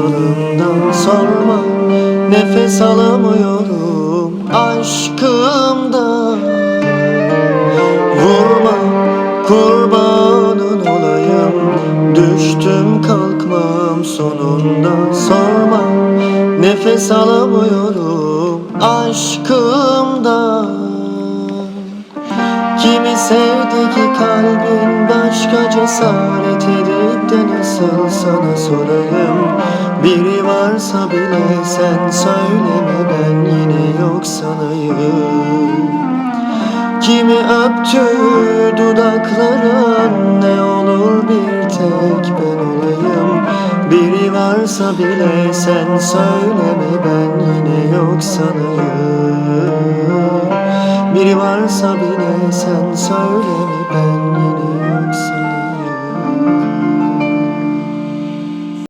Ayrılığından sorma Nefes alamıyorum aşkımda. Vurma kurbanın olayım Düştüm kalkmam sonunda. Sorma Nefes alamıyorum aşkımda. Kimi sevdi ki kalbin başka cesaret edip de nasıl sana sorayım? Varsa bile sen söyleme ben yine yok sanayım. Kimi öptü dudakların ne olur bir tek ben olayım. Biri varsa bile sen söyleme ben yine yok sanayım. Biri varsa bile sen söyleme ben yine